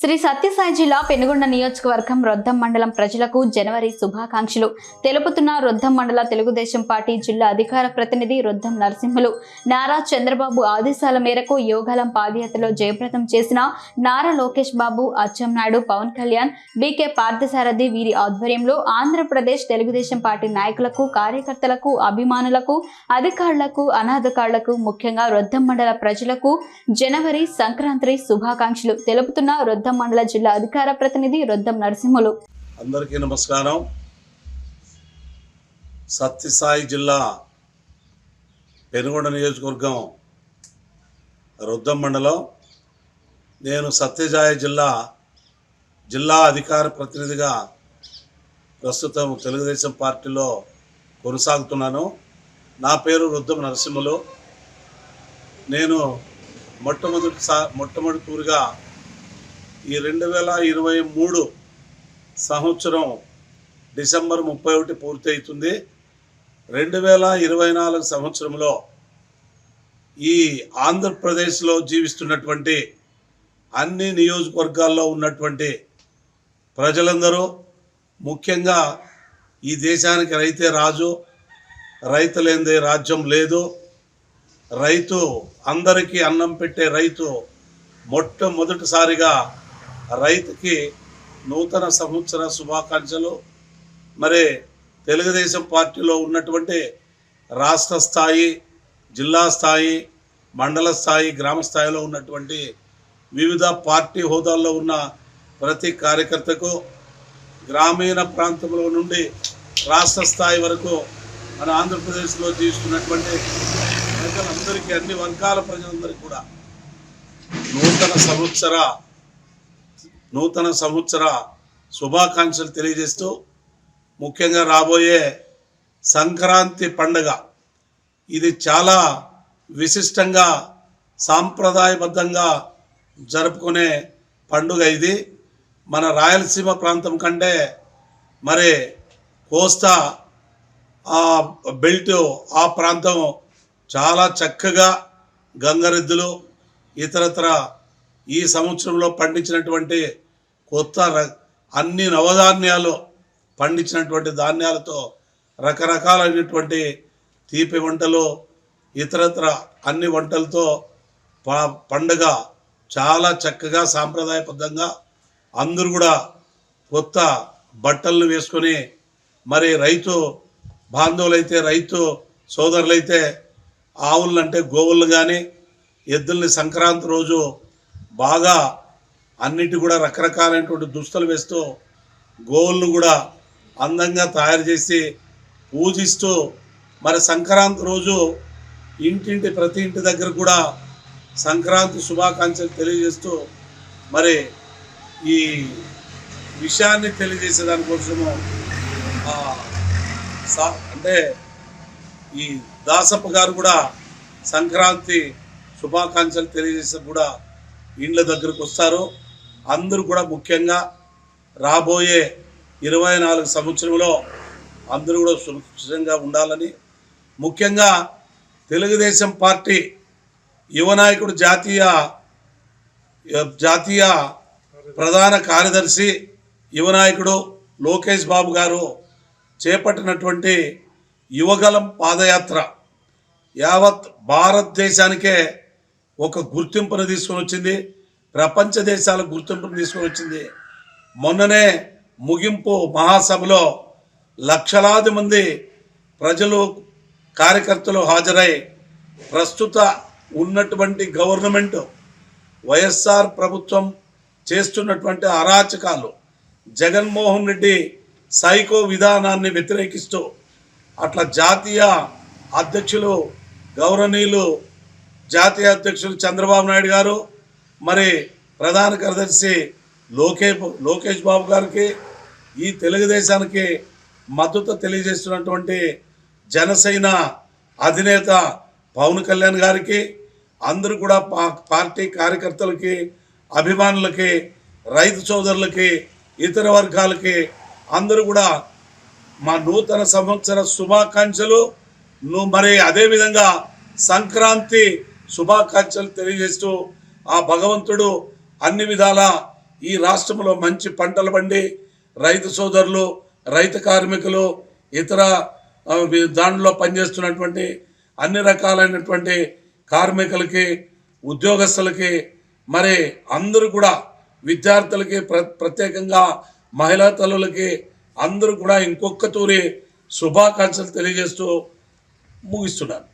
శ్రీ సత్యసాయి జిల్లా పెనుగొండ నియోజకవర్గం రొద్దం మండలం ప్రజలకు జనవరి శుభాకాంక్షలు. తెలుపుతున్న రొద్దం మండల తెలుగుదేశం పార్టీ జిల్లా అధికార ప్రతినిధి రొద్దం నరసింహులు. నారా చంద్రబాబు ఆదేశాల మేరకు యోగాలం పాదయాత్రలో జయప్రదం చేసిన నారా లోకేష్ బాబు అచ్చెంనాయుడు పవన్ కళ్యాణ్ బీకే పార్థసారథి వీరి ఆధ్వర్యంలో ఆంధ్రప్రదేశ్ తెలుగుదేశం పార్టీ నాయకులకు కార్యకర్తలకు అభిమానులకు అధికారులకు అనాధికారులకు ముఖ్యంగా రొద్దం మండల ప్రజలకు జనవరి సంక్రాంతి శుభాకాంక్షలు. తెలుపుతున్న రొద్దం మండల జిల్లా అధికార ప్రతినిధి రొద్దం నరసింహులు. అందరికీ నమస్కారం. సత్యసాయి జిల్లా పెనుగొండ నియోజకవర్గం రొద్దం మండలం. నేను సత్యసాయి జిల్లా జిల్లా అధికార ప్రతినిధిగా ప్రస్తుతం తెలుగుదేశం పార్టీలో కొనసాగుతున్నాను. నా పేరు రుద్దం నరసింహులు. నేను మొట్టమొదటి సా మొట్టమొదటి తూరుగా ఈ రెండు వేల ఇరవై మూడు సంవత్సరం డిసెంబర్ ముప్పై ఒకటి పూర్తయితుంది. రెండు వేల ఇరవై నాలుగు సంవత్సరంలో ఈ ఆంధ్రప్రదేశ్లో జీవిస్తున్నటువంటి అన్ని నియోజకవర్గాల్లో ఉన్నటువంటి ప్రజలందరూ ముఖ్యంగా ఈ దేశానికి రైతే రాజు రైతు లేనిదే రాజ్యం లేదు. రైతు అందరికీ అన్నం పెట్టే రైతు మొట్టమొదటిసారిగా రైతుకి నూతన సంవత్సర శుభాకాంక్షలు. మరి తెలుగుదేశం పార్టీలో ఉన్నటువంటి రాష్ట్ర స్థాయి జిల్లా స్థాయి మండల స్థాయి గ్రామ స్థాయిలో ఉన్నటువంటి వివిధ పార్టీ హోదాల్లో ఉన్న ప్రతి కార్యకర్తకు గ్రామీణ ప్రాంతంలో నుండి రాష్ట్ర స్థాయి వరకు మన ఆంధ్రప్రదేశ్లో జీవిస్తున్నటువంటి ప్రజలందరికీ అన్ని వర్గాల ప్రజలందరికీ కూడా నూతన సంవత్సర నూతన సంవత్సర శుభాకాంక్షలు తెలియజేస్తూ ముఖ్యంగా రాబోయే సంక్రాంతి పండుగ. ఇది చాలా విశిష్టంగా సాంప్రదాయబద్ధంగా జరుపుకునే పండుగ ఇది. మన రాయలసీమ ప్రాంతం కంటే మరి కోస్తా ఆ బెల్ట్ ఆ ప్రాంతం చాలా చక్కగా గంగరెద్దులు ఇతరత్ర ఈ సంవత్సరంలో పండించినటువంటి కొత్త ర- అన్ని నవధాన్యాలు పండించినటువంటి ధాన్యాలతో రకరకాలైనటువంటి తీపి వంటలు ఇతరత్ర అన్ని వంటలతో పండుగ చాలా చక్కగా సాంప్రదాయబద్ధంగా అందరూ కూడా కొత్త బట్టలను వేసుకొని మరి రైతు బాంధవులైతే రైతు సోదరులైతే ఆవులను అంటే గోవులను కానీ ఎద్దుల్ని సంక్రాంతి రోజు బాగా అన్నిటి కూడా రకరకాలైనటువంటి దుస్తులు వేస్తూ గోవులను కూడా అందంగా తయారు చేసి పూజిస్తూ మరి సంక్రాంతి రోజు ఇంటింటి ప్రతి ఇంటి దగ్గర కూడా సంక్రాంతి శుభాకాంక్షలు తెలియజేస్తూ మరి ఈ విషయాన్ని తెలియజేసే దానికోసము అంటే ఈ దాసప్ప గారు కూడా సంక్రాంతి శుభాకాంక్షలు తెలియజేసే కూడా ఇండ్ల దగ్గరకు వస్తారు అందరూ కూడా ముఖ్యంగా రాబోయే ఇరవై నాలుగు సంవత్సరంలో అందరూ కూడా సురక్షితంగా ఉండాలని ముఖ్యంగా తెలుగుదేశం పార్టీ యువ నాయకుడు జాతీయ జాతీయ ప్రధాన కార్యదర్శి యువ నాయకుడు లోకేష్ బాబు గారు చేపట్టినటువంటి యువగలం పాదయాత్ర యావత్ భారతదేశానికే ఒక గుర్తింపును తీసుకొని వచ్చింది. ప్రపంచ దేశాల గుర్తింపును తీసుకొని వచ్చింది. మొన్ననే ముగింపు మహాసభలో లక్షలాది మంది ప్రజలు కార్యకర్తలు హాజరై ప్రస్తుత ఉన్నటువంటి గవర్నమెంట్ వైఎస్ఆర్ ప్రభుత్వం చేస్తున్నటువంటి అరాచకాలు జగన్మోహన్ రెడ్డి సైకో విధానాన్ని వ్యతిరేకిస్తూ అట్లా జాతీయ అధ్యక్షులు గౌరవనీయులు జాతీయ అధ్యక్షులు చంద్రబాబు నాయుడు గారు మరి ప్రధాన కార్యదర్శి లోకే లోకేష్ బాబు గారికి ఈ తెలుగుదేశానికి మద్దతు తెలియజేస్తున్నటువంటి జనసేన అధినేత పవన్ కళ్యాణ్ గారికి అందరూ కూడా పా- పార్టీ కార్యకర్తలకి అభిమానులకి రైతు సోదరులకి ఇతర వర్గాలకి అందరూ కూడా మా నూతన సంవత్సర శుభాకాంక్షలు. ను- మరి అదేవిధంగా సంక్రాంతి శుభాకాంక్షలు తెలియజేస్తూ ఆ భగవంతుడు అన్ని విధాల ఈ రాష్ట్రంలో మంచి పంటలు పండి రైతు సోదరులు రైతు కార్మికులు ఇతర దానిలో పనిచేస్తున్నటువంటి అన్ని రకాలైనటువంటి కార్మికులకి ఉద్యోగస్తులకి మరి అందరూ కూడా విద్యార్థులకి ప్ర ప్రత్యేకంగా మహిళా తల్లులకి అందరూ కూడా ఇంకొక తూరి శుభాకాంక్షలు తెలియజేస్తూ ముగిస్తున్నాను.